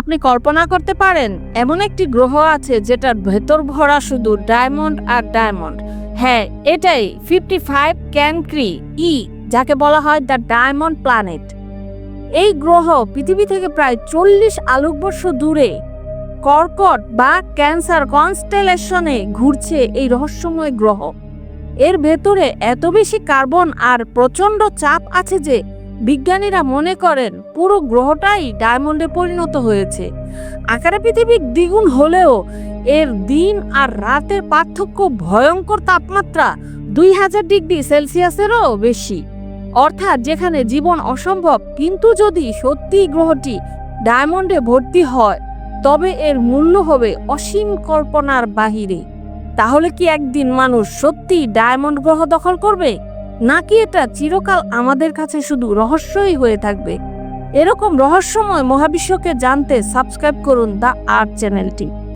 আপনি কল্পনা করতে পারেন, এমন একটি গ্রহ আছে যেটার ভেতর ভরা শুধু ডায়মন্ড আর ডায়মন্ড। হ্যাঁ এটাই ফিফটি ফাইভ ক্যানক্রি ই, যাকে বলা হয় দ্য ডায়মন্ড প্ল্যানেট। এই গ্রহ পৃথিবী থেকে প্রায় চল্লিশ আলোকবর্ষ দূরে। কর্কট বা ক্যান্সার কনস্টেলেশনে ঘুরছে এই রহস্যময় গ্রহ। এর ভেতরে এত বেশি কার্বন আর প্রচণ্ড চাপ আছে যে বিজ্ঞানীরা মনে করেন পুরো গ্রহটাই ডায়মন্ডে পরিণত হয়েছে। আকারে পৃথিবী দ্বিগুণ হলেও এর দিন আর রাতের পার্থক্য ভয়ঙ্কর তাপমাত্রা দুই হাজার ডিগ্রি সেলসিয়াসেরও বেশি। অর্থাৎ যেখানে জীবন অসম্ভব, কিন্তু যদি সত্যি গ্রহটি ডায়মন্ডে ভর্তি হয়, তবে এর মূল্য হবে অসীম কল্পনার বাহিরে। তাহলে কি একদিন মানুষ সত্যি ডায়মন্ড গ্রহ দখল করবে? নাকি এটা চিরকাল আমাদের কাছে শুধু রহস্যই হয়ে থাকবে? এরকম রহস্যময় মহাবিশ্বকে জানতে সাবস্ক্রাইব করুন দ্য আর্ট চ্যানেলটি।